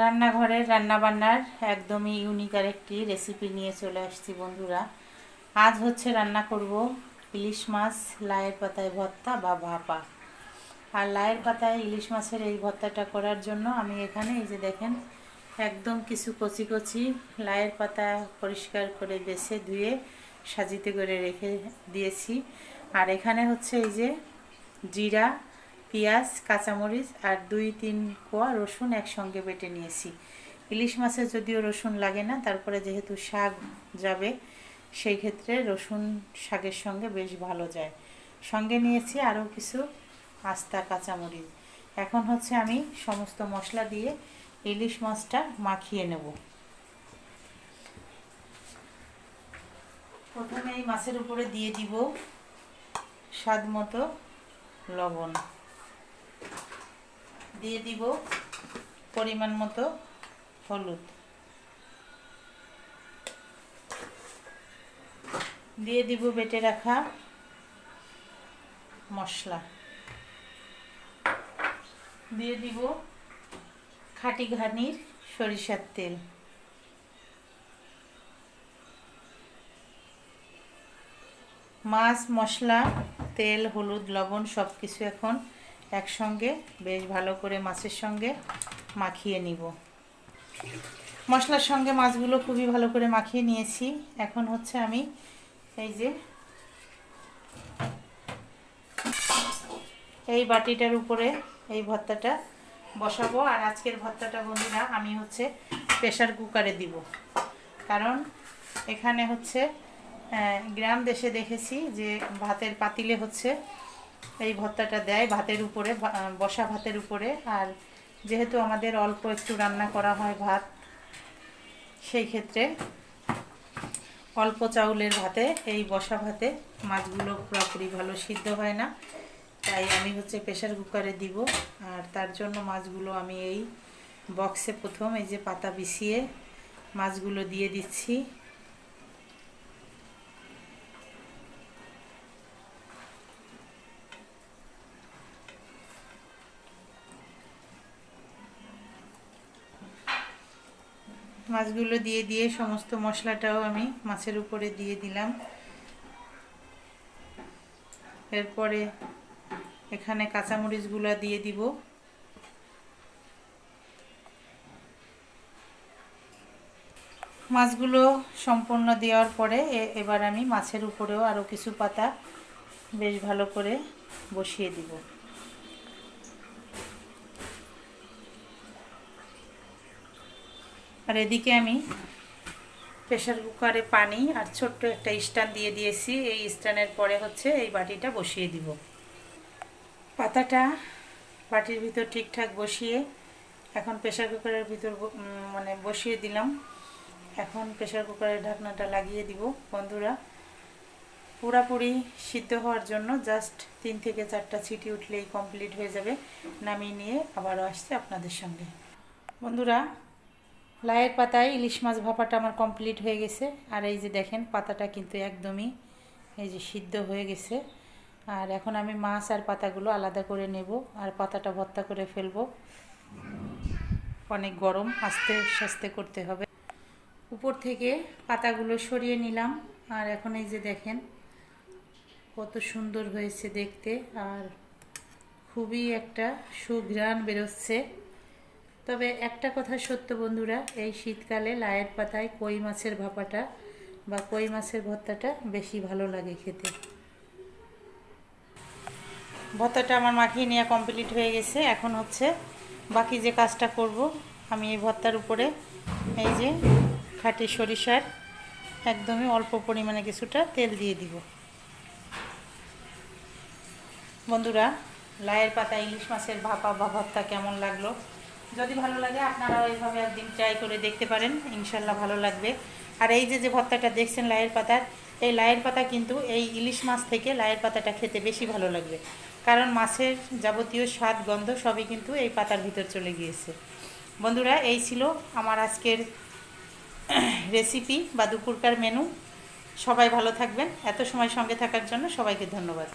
রান্নাঘরের রান্নাবান্নার একদমই ইউনিক আর একটি রেসিপি নিয়ে চলে আসছি বন্ধুরা। আজ হচ্ছে রান্না করব ইলিশ মাছ লায়ের পাতায় ভর্তা বা ভাপা। আর লায়ের পাতায় ইলিশ মাছের এই ভর্তাটা করার জন্য আমি এখানে এই যে দেখেন, একদম কিছু কচি কচি লায়ের পাতা পরিষ্কার করে বেছে ধুয়ে সাজিতে করে রেখে দিয়েছি। আর এখানে হচ্ছে এই যে জিরা পেঁয়াজ, কাঁচামরিচ আর দুই, তিন কোয়া রসুন একসঙ্গে বেটে নিয়েছি। ইলিশ মাছে যদিও রসুন লাগে না, তারপরে যেহেতু শাক যাবে, সেই ক্ষেত্রে রসুন শাকের সঙ্গে বেশ ভালো যায়। সঙ্গে নিয়েছি আরও কিছু আস্তা কাঁচামরিচ। এখন হচ্ছে আমি সমস্ত মশলা দিয়ে ইলিশ মাছটা মাখিয়ে নেব। প্রথমে এই মাছের উপরে দিয়ে দিব স্বাদ মতো লবণ। দিয়ে দিব পরিমাণ মতো হলুদ। দিয়ে দিব বেটে রাখা মশলা। দিয়ে দিব খাটি ঘানির সরিষার তেল। মাছ, মশলা, তেল, হলুদ, লবণ সব কিছু এখন একসঙ্গে, বেশ ভালো করে মাছের সঙ্গে মাখিয়ে নিব। মশলার সঙ্গে মাছগুলো খুবই ভালো করে মাখিয়ে নিয়েছি। এখন হচ্ছে আমি এই যে এই বাটিটার উপরে এই ভর্তাটা বসাবো। আর আজকের ভর্তাটা বন্ধুরা, আমি হচ্ছে প্রেশার কুকারে দিব। কারণ এখানে হচ্ছে গ্রাম দেশে দেখেছি যে ভাতের পাতিলে হচ্ছে এই ভর্তাটা দেয় ভাতের উপরে বসা ভাতের উপরে। আর যেহেতু আমাদের অল্প একটু রান্না করা হয় ভাত, সেই ক্ষেত্রে অল্প চাউলের ভাতে এই বসা ভাতে মাছগুলো পুরোপুরি ভালো সিদ্ধ হয় না। তাই আমি হচ্ছে প্রেশার কুকারে দিব। আর তার জন্য মাছগুলো আমি এই বক্সে প্রথম এই যে পাতা বিছিয়ে মাছগুলো দিয়ে দিচ্ছি। মাছগুলো দিয়ে দিয়ে সমস্ত মশলাটাও আমি মাছের উপরে দিয়ে দিলাম। এরপরে এখানে কাঁচামরিচগুলো দিয়ে দিব। মাছগুলো সম্পূর্ণ দেওয়ার পরে এবার আমি মাছের উপরেও আরও কিছু পাতা বেশ ভালো করে বসিয়ে দিব। আর এদিকে আমি প্রেশার কুকারে পানি আর ছোট্ট একটা স্ট্যান্ড দিয়ে দিয়েছি। এই স্ট্যান্ডের পরে হচ্ছে এই বাটিটা বসিয়ে দিব। পাতাটা বাটির ভিতর ঠিকঠাক বসিয়ে এখন প্রেশার কুকারের ভিতর মানে বসিয়ে দিলাম। এখন প্রেশার কুকারের ঢাকনাটা লাগিয়ে দিব। বন্ধুরা, পুরাপুরি সিদ্ধ হওয়ার জন্য জাস্ট তিন থেকে চারটা ছিটি উঠলেই কমপ্লিট হয়ে যাবে। নামিয়ে নিয়ে আবারও আসছে আপনাদের সঙ্গে। বন্ধুরা লায়ের পাতায় ইলিশ মাছ ভাপাটা আমার কমপ্লিট হয়ে গেছে। আর এই যে দেখেন, পাতাটা কিন্তু একদমই এই যে সিদ্ধ হয়ে গেছে। আর এখন আমি মাছ আর পাতাগুলো আলাদা করে নেব আর পাতাটা ভর্তা করে ফেলব। অনেক গরম, আস্তে সাস্তে করতে হবে। উপর থেকে পাতাগুলো সরিয়ে নিলাম। আর এখন এই যে দেখেন, কত সুন্দর হয়েছে দেখতে। আর খুবই একটা সুঘ্রাণ বেরোচ্ছে। তবে একটা কথা সত্য, বন্ধুরা, এই শীতকালে লায়ের পাতায় কই মাছের ভাপাটা বা কই মাছের ভর্তাটা বেশি ভালো লাগে খেতে। ভর্তাটা আমার মাখিয়ে নেওয়া কমপ্লিট হয়ে গেছে। এখন হচ্ছে বাকি যে কাজটা করব, আমি এই ভর্তার উপরে এই যে খাঁটি সরিষার একদমই অল্প পরিমাণে কিছুটা তেল দিয়ে দিব। বন্ধুরা, লায়ের পাতা ইলিশ মাছের ভাপা বা ভর্তা কেমন লাগল? যদি ভালো লাগে আপনারা এইভাবে একদিন ট্রাই করে দেখতে পারেন। ইনশাল্লাহ ভালো লাগবে। আর এই যে যে ভর্তাটা দেখছেন লায়ের পাতার, এই লায়ের পাতা কিন্তু এই ইলিশ মাছ থেকে লায়ের পাতাটা খেতে বেশি ভালো লাগবে। কারণ মাছের যাবতীয় স্বাদ, গন্ধ সবই কিন্তু এই পাতার ভিতর চলে গিয়েছে। বন্ধুরা, এই ছিল আমার আজকের রেসিপি বা দুপুরকার মেনু। সবাই ভালো থাকবেন। এত সময় সঙ্গে থাকার জন্য সবাইকে ধন্যবাদ।